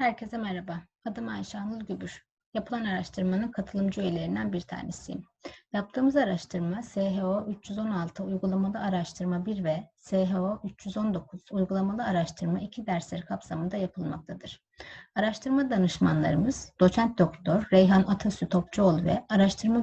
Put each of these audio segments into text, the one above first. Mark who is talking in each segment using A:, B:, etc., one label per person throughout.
A: Herkese merhaba. Adım Ayşe Anıl Gübür. Yapılan araştırmanın katılımcı üyelerinden bir tanesiyim. Yaptığımız araştırma SHO 316 uygulamalı araştırma 1 ve SHO 319 uygulamalı araştırma 2 dersleri kapsamında yapılmaktadır. Araştırma danışmanlarımız doçent doktor Reyhan Atasü Topçuoğlu ve araştırma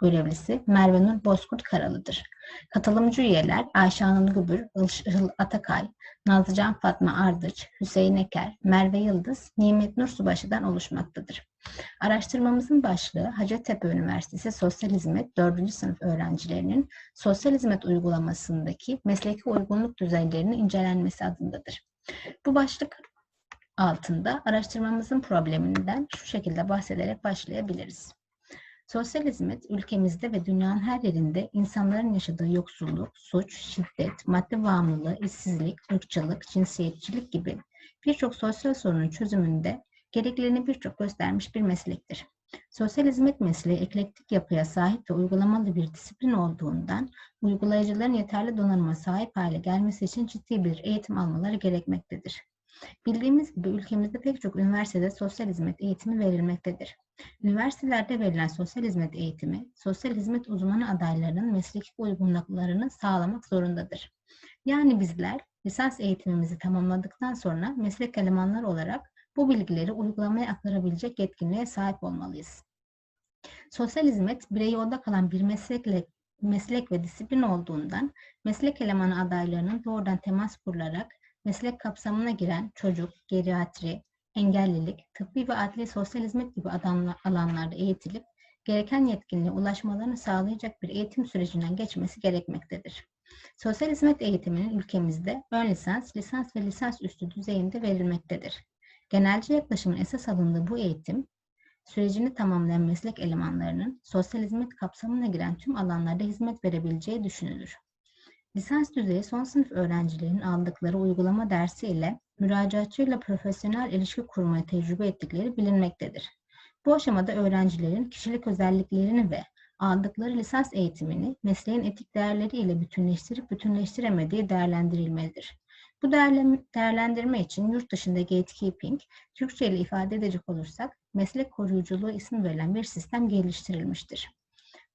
A: görevlisi Merve Nur Bozkurt Karalı'dır. Katılımcı üyeler Ayşe Anıl Gübür, Işıl Atakay, Nazlıcan Fatma Ardıç, Hüseyin Eker, Merve Yıldız, Nimet Nur Subaşı'dan oluşmaktadır. Araştırmamızın başlığı Hacettepe Üniversitesi Sosyal Hizmet 4. sınıf öğrencilerinin sosyal hizmet uygulamasındaki mesleki uygunluk düzeylerinin incelenmesi adındadır. Bu başlık altında araştırmamızın probleminden şu şekilde bahsederek başlayabiliriz. Sosyal hizmet ülkemizde ve dünyanın her yerinde insanların yaşadığı yoksulluk, suç, şiddet, madde bağımlılığı, işsizlik, ırkçılık, cinsiyetçilik gibi birçok sosyal sorunun çözümünde gereklerini birçok göstermiş bir meslektir. Sosyal hizmet mesleği eklektik yapıya sahip ve uygulamalı bir disiplin olduğundan uygulayıcıların yeterli donanıma sahip hale gelmesi için ciddi bir eğitim almaları gerekmektedir. Bildiğimiz gibi ülkemizde pek çok üniversitede sosyal hizmet eğitimi verilmektedir. Üniversitelerde verilen sosyal hizmet eğitimi, sosyal hizmet uzmanı adaylarının mesleki uygunluklarını sağlamak zorundadır. Yani bizler lisans eğitimimizi tamamladıktan sonra meslek elemanları olarak bu bilgileri uygulamaya aktarabilecek yetkinliğe sahip olmalıyız. Sosyal hizmet bireyi oda kalan bir meslekle meslek ve disiplin olduğundan meslek elemanı adaylarının doğrudan temas kurularak meslek kapsamına giren çocuk, geriatri, engellilik, tıbbi ve adli sosyal hizmet gibi alanlarda eğitilip gereken yetkinliğe ulaşmalarını sağlayacak bir eğitim sürecinden geçmesi gerekmektedir. Sosyal hizmet eğitiminin ülkemizde ön lisans, lisans ve lisans üstü düzeyinde verilmektedir. Genelci yaklaşımın esas alındığı bu eğitim, sürecini tamamlayan meslek elemanlarının sosyal hizmet kapsamına giren tüm alanlarda hizmet verebileceği düşünülür. Lisans düzeyi son sınıf öğrencilerinin aldıkları uygulama dersi ile müracaatçıyla profesyonel ilişki kurmaya tecrübe ettikleri bilinmektedir. Bu aşamada öğrencilerin kişilik özelliklerini ve aldıkları lisans eğitimini mesleğin etik değerleri ile bütünleştirip bütünleştiremediği değerlendirilmelidir. Bu değerlendirme için yurt dışında gatekeeping, Türkçe ile ifade edecek olursak meslek koruyuculuğu ismi verilen bir sistem geliştirilmiştir.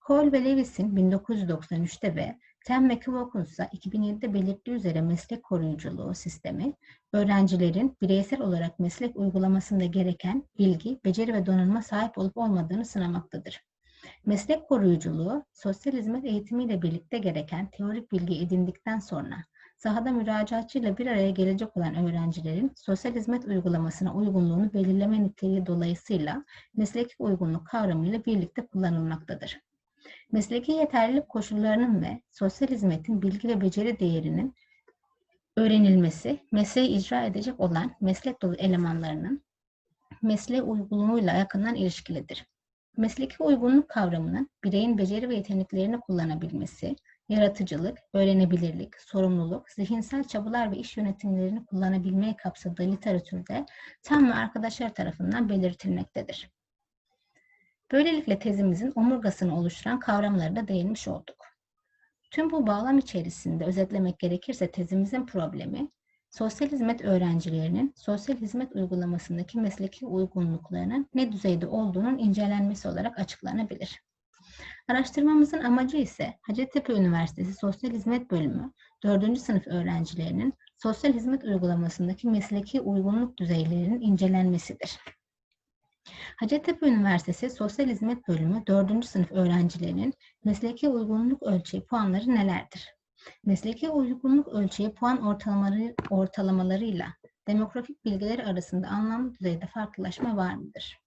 A: Cole ve Lewis'in 1993'te ve Tem ve ise 2007'de belirttiği üzere meslek koruyuculuğu sistemi, öğrencilerin bireysel olarak meslek uygulamasında gereken bilgi, beceri ve donanıma sahip olup olmadığını sınamaktadır. Meslek koruyuculuğu, sosyal hizmet eğitimiyle birlikte gereken teorik bilgi edindikten sonra sahada müracaatçıyla bir araya gelecek olan öğrencilerin sosyal hizmet uygulamasına uygunluğunu belirleme niteliği dolayısıyla mesleki uygunluk kavramıyla birlikte kullanılmaktadır. Mesleki yeterlilik koşullarının ve sosyal hizmetin bilgi ve beceri değerinin öğrenilmesi, mesleği icra edecek olan meslek dolu elemanlarının mesleğe uygunluğuyla yakından ilişkilidir. Mesleki uygunluk kavramının bireyin beceri ve yeteneklerini kullanabilmesi, yaratıcılık, öğrenebilirlik, sorumluluk, zihinsel çabalar ve iş yönetimlerini kullanabilmeyi kapsadığı literatürde tam ve arkadaşlar tarafından belirtilmektedir. Böylelikle tezimizin omurgasını oluşturan kavramları da değinmiş olduk. Tüm bu bağlam içerisinde özetlemek gerekirse tezimizin problemi, sosyal hizmet öğrencilerinin sosyal hizmet uygulamasındaki mesleki uygunluklarının ne düzeyde olduğunun incelenmesi olarak açıklanabilir. Araştırmamızın amacı ise Hacettepe Üniversitesi Sosyal Hizmet Bölümü 4. sınıf öğrencilerinin sosyal hizmet uygulamasındaki mesleki uygunluk düzeylerinin incelenmesidir. Hacettepe Üniversitesi Sosyal Hizmet Bölümü 4. sınıf öğrencilerinin mesleki uygunluk ölçeği puanları nelerdir? Mesleki uygunluk ölçeği puan ortalamaları, ortalamalarıyla demografik bilgiler arasında anlamlı düzeyde farklılaşma var mıdır?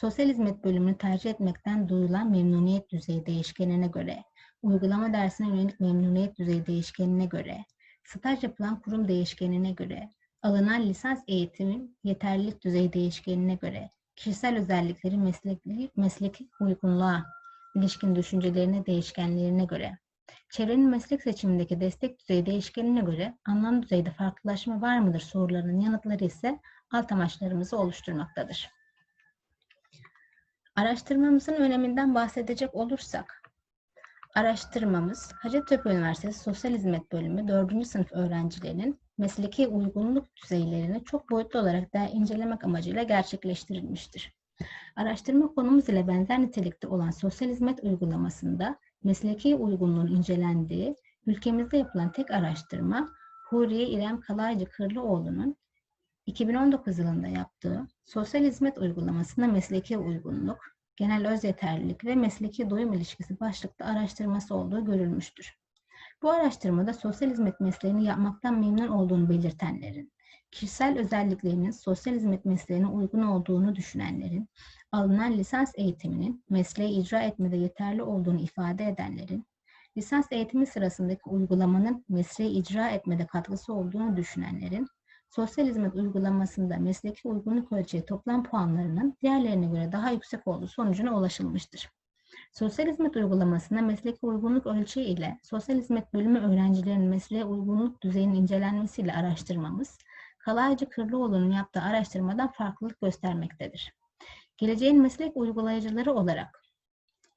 A: Sosyal hizmet bölümünü tercih etmekten duyulan memnuniyet düzeyi değişkenine göre, uygulama dersine yönelik memnuniyet düzeyi değişkenine göre, staj yapılan kurum değişkenine göre, alınan lisans eğitimin yeterlilik düzeyi değişkenine göre, kişisel özellikleri mesleki, mesleki uygunluğa, ilişkin düşüncelerine değişkenlerine göre, çevrenin meslek seçimindeki destek düzeyi değişkenine göre anlam düzeyde farklılaşma var mıdır sorularının yanıtları ise alt amaçlarımızı oluşturmaktadır. Araştırmamızın öneminden bahsedecek olursak, araştırmamız Hacettepe Üniversitesi Sosyal Hizmet Bölümü 4. sınıf öğrencilerinin mesleki uygunluk düzeylerini çok boyutlu olarak da incelemek amacıyla gerçekleştirilmiştir. Araştırma konumuz ile benzer nitelikte olan sosyal hizmet uygulamasında mesleki uygunluğun incelendiği ülkemizde yapılan tek araştırma Huriye İrem Kalaycı Kırlıoğlu'nun 2019 yılında yaptığı sosyal hizmet uygulamasında mesleki uygunluk, genel öz yeterlilik ve mesleki doyum ilişkisi başlıklı araştırması olduğu görülmüştür. Bu araştırmada sosyal hizmet mesleğini yapmaktan memnun olduğunu belirtenlerin, kişisel özelliklerinin sosyal hizmet mesleğine uygun olduğunu düşünenlerin, alınan lisans eğitiminin mesleği icra etmede yeterli olduğunu ifade edenlerin, lisans eğitimi sırasındaki uygulamanın mesleği icra etmede katkısı olduğunu düşünenlerin, sosyal hizmet uygulamasında mesleki uygunluk ölçeği toplam puanlarının diğerlerine göre daha yüksek olduğu sonucuna ulaşılmıştır. Sosyal hizmet uygulamasında mesleki uygunluk ölçeği ile sosyal hizmet bölümü öğrencilerinin mesleğe uygunluk düzeyinin incelenmesiyle araştırmamız, Kalaycı Kırlıoğlu'nun yaptığı araştırmadan farklılık göstermektedir. Geleceğin meslek uygulayıcıları olarak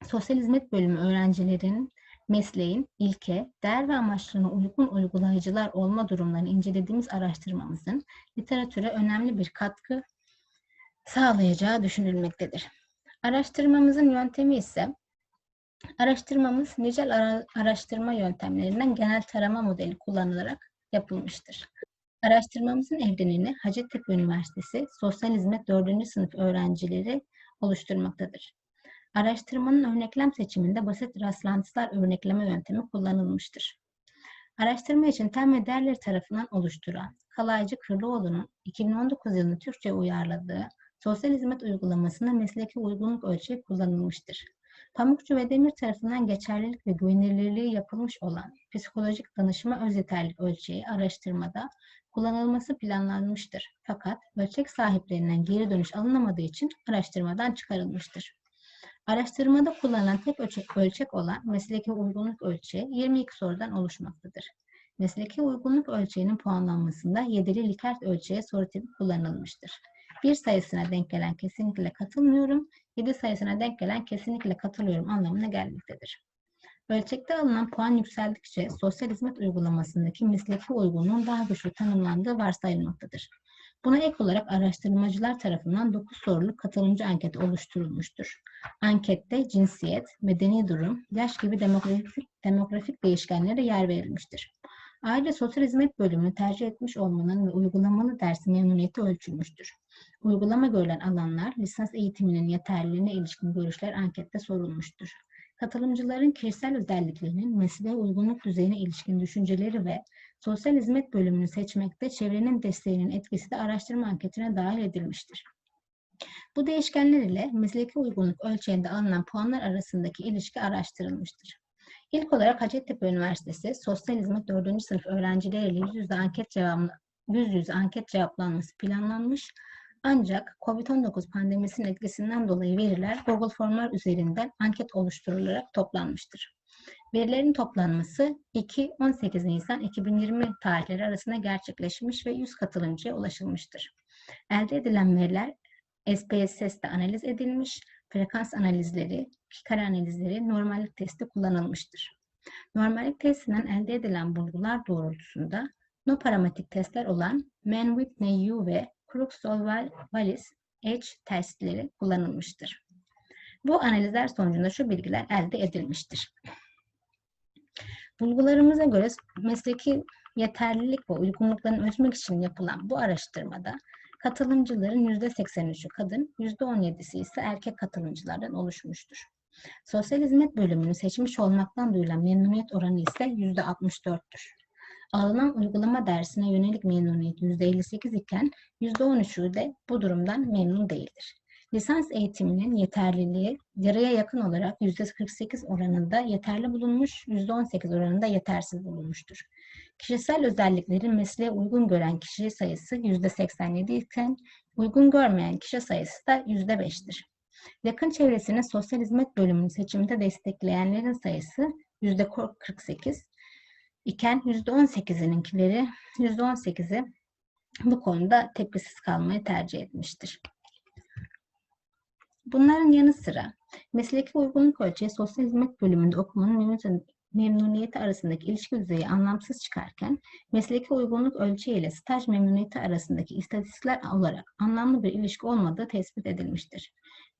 A: sosyal hizmet bölümü öğrencilerin mesleğin ilke, değer ve amaçlarına uygun uygulayıcılar olma durumlarını incelediğimiz araştırmamızın literatüre önemli bir katkı sağlayacağı düşünülmektedir. Araştırmamızın yöntemi ise araştırmamız nicel ara- araştırma yöntemlerinden genel tarama modeli kullanılarak yapılmıştır. Araştırmamızın evrenini Hacettepe Üniversitesi Sosyal Hizmet 4. sınıf öğrencileri oluşturmaktadır. Araştırmanın örneklem seçiminde basit rastlantısal örnekleme yöntemi kullanılmıştır. Araştırma için tem ve değerleri tarafından oluşturan Kalaycı Kırlıoğlu'nun 2019 yılında Türkçe uyarladığı sosyal hizmet uygulamasında mesleki uygunluk ölçeği kullanılmıştır. Pamukçu ve Demir tarafından geçerlilik ve güvenilirliği yapılmış olan psikolojik danışma öz yeterlilik ölçeği araştırmada kullanılması planlanmıştır. Fakat ölçek sahiplerinden geri dönüş alınamadığı için araştırmadan çıkarılmıştır. Araştırmada kullanılan tek ölçek, ölçek olan mesleki uygunluk ölçeği 22 sorudan oluşmaktadır. Mesleki uygunluk ölçeğinin puanlanmasında yedili Likert ölçeği soru tipi kullanılmıştır. Bir sayısına denk gelen kesinlikle katılmıyorum, 7 sayısına denk gelen kesinlikle katılıyorum anlamına gelmektedir. Ölçekte alınan puan yükseldikçe sosyal hizmet uygulamasındaki mesleki uygunluğun daha güçlü tanımlandığı varsayılmaktadır. Buna ek olarak araştırmacılar tarafından 9 soruluk katılımcı anket oluşturulmuştur. Ankette cinsiyet, medeni durum, yaş gibi demografik, demografik değişkenlere yer verilmiştir. Aile Sosyal Hizmet bölümünü tercih etmiş olmanın ve uygulamalı dersi memnuniyeti ölçülmüştür. Uygulama görülen alanlar, lisans eğitiminin yeterliliğine ilişkin görüşler ankette sorulmuştur. Katılımcıların kişisel özelliklerinin mesleğe uygunluk düzeyine ilişkin düşünceleri ve sosyal hizmet bölümünü seçmekte çevrenin desteğinin etkisi de araştırma anketine dahil edilmiştir. Bu değişkenler ile mesleki uygunluk ölçeğinde alınan puanlar arasındaki ilişki araştırılmıştır. İlk olarak Hacettepe Üniversitesi Sosyal Hizmet 4. sınıf öğrencileriyle yüz yüze anket cevabı, yüz yüze anket cevaplanması planlanmış. Ancak COVID-19 pandemisinin etkisinden dolayı veriler Google Formlar üzerinden anket oluşturularak toplanmıştır. Verilerin toplanması 2-18 Nisan 2020 tarihleri arasında gerçekleşmiş ve 100 katılımcıya ulaşılmıştır. Elde edilen veriler SPSS'te analiz edilmiş, frekans analizleri, kare analizleri, normallik testi kullanılmıştır. Normallik testinden elde edilen bulgular doğrultusunda no paramatik testler olan Mann-Whitney-U ve Crook-Wallis H testleri kullanılmıştır. Bu analizler sonucunda şu bilgiler elde edilmiştir. Bulgularımıza göre mesleki yeterlilik ve uygunluklarını ölçmek için yapılan bu araştırmada katılımcıların %83'ü kadın, %17'si ise erkek katılımcılardan oluşmuştur. Sosyal hizmet bölümünü seçmiş olmaktan duyulan memnuniyet oranı ise %64'tür. Alınan uygulama dersine yönelik memnuniyet %58 iken %13'ü de bu durumdan memnun değildir. Lisans eğitiminin yeterliliği yarıya yakın olarak %48 oranında yeterli bulunmuş, %18 oranında yetersiz bulunmuştur. Kişisel özelliklerin mesleğe uygun gören kişi sayısı %87 iken uygun görmeyen kişi sayısı da %5'tir. Yakın çevresinin sosyal hizmet bölümünü seçimde destekleyenlerin sayısı %48 iken %18'ininkileri %18'i bu konuda tepkisiz kalmayı tercih etmiştir. Bunların yanı sıra mesleki uygunluk ölçeği sosyal hizmet bölümünde okumanın memnuniyeti arasındaki ilişki düzeyi anlamsız çıkarken, mesleki uygunluk ölçeği ile staj memnuniyeti arasındaki istatistikler olarak anlamlı bir ilişki olmadığı tespit edilmiştir.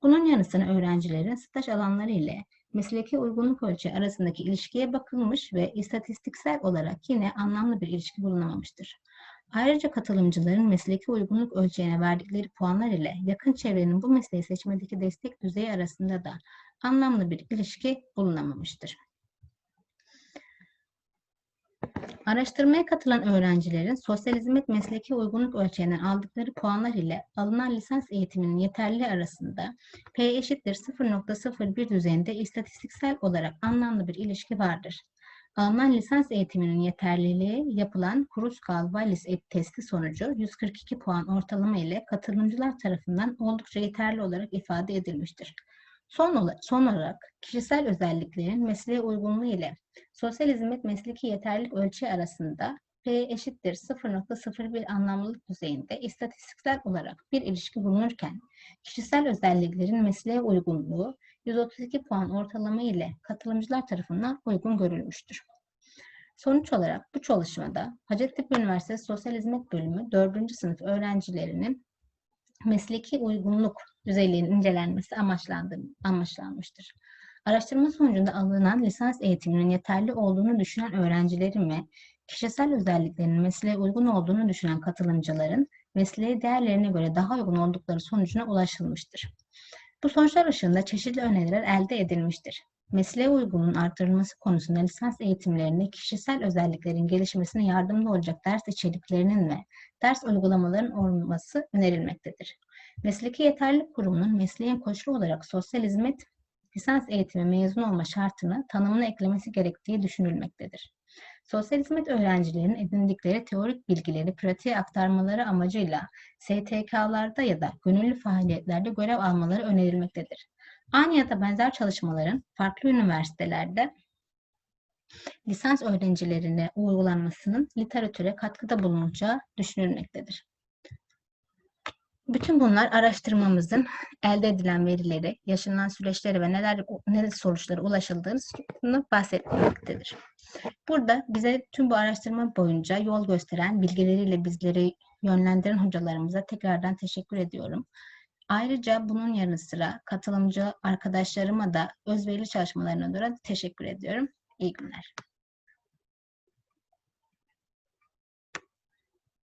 A: Bunun yanı sıra öğrencilerin staj alanları ile mesleki uygunluk ölçeği arasındaki ilişkiye bakılmış ve istatistiksel olarak yine anlamlı bir ilişki bulunamamıştır. Ayrıca katılımcıların mesleki uygunluk ölçeğine verdikleri puanlar ile yakın çevrenin bu mesleği seçmedeki destek düzeyi arasında da anlamlı bir ilişki bulunamamıştır. Araştırmaya katılan öğrencilerin sosyal hizmet mesleki uygunluk ölçeğinden aldıkları puanlar ile alınan lisans eğitiminin yeterliliği arasında P eşittir 0.01 düzeyinde istatistiksel olarak anlamlı bir ilişki vardır. Alınan lisans eğitiminin yeterliliği yapılan Kruskal-Wallis testi sonucu 142 puan ortalama ile katılımcılar tarafından oldukça yeterli olarak ifade edilmiştir. Son son olarak kişisel özelliklerin mesleğe uygunluğu ile sosyal hizmet mesleki yeterlilik ölçeği arasında P eşittir 0.01 anlamlılık düzeyinde istatistiksel olarak bir ilişki bulunurken, kişisel özelliklerin mesleğe uygunluğu 132 puan ortalama ile katılımcılar tarafından uygun görülmüştür. Sonuç olarak bu çalışmada Hacettepe Üniversitesi Sosyal Hizmet Bölümü 4. sınıf öğrencilerinin mesleki uygunluk düzeylerinin incelenmesi amaçlandı, amaçlanmıştır. Araştırma sonucunda alınan lisans eğitiminin yeterli olduğunu düşünen öğrencilerin ve kişisel özelliklerinin mesleğe uygun olduğunu düşünen katılımcıların mesleğe değerlerine göre daha uygun oldukları sonucuna ulaşılmıştır. Bu sonuçlar ışığında çeşitli öneriler elde edilmiştir. Mesleğe uygunluğun artırılması konusunda lisans eğitimlerinde kişisel özelliklerin gelişmesine yardımcı olacak ders içeriklerinin ve ders uygulamaların olması önerilmektedir. Mesleki Yeterlilik Kurumu'nun mesleğin koşulu olarak sosyal hizmet lisans eğitimi mezun olma şartını tanımına eklemesi gerektiği düşünülmektedir. Sosyal hizmet öğrencilerinin edindikleri teorik bilgileri pratiğe aktarmaları amacıyla STK'larda ya da gönüllü faaliyetlerde görev almaları önerilmektedir. Aynı ya da benzer çalışmaların farklı üniversitelerde lisans öğrencilerine uygulanmasının literatüre katkıda bulunacağı düşünülmektedir. Bütün bunlar araştırmamızın elde edilen verileri, yaşanan süreçleri ve neler ne sonuçlara ulaşıldığını bahsetmektedir. Burada bize tüm bu araştırma boyunca yol gösteren, bilgileriyle bizleri yönlendiren hocalarımıza tekrardan teşekkür ediyorum. Ayrıca bunun yanı sıra katılımcı arkadaşlarıma da özverili çalışmalarına da teşekkür ediyorum. İyi günler.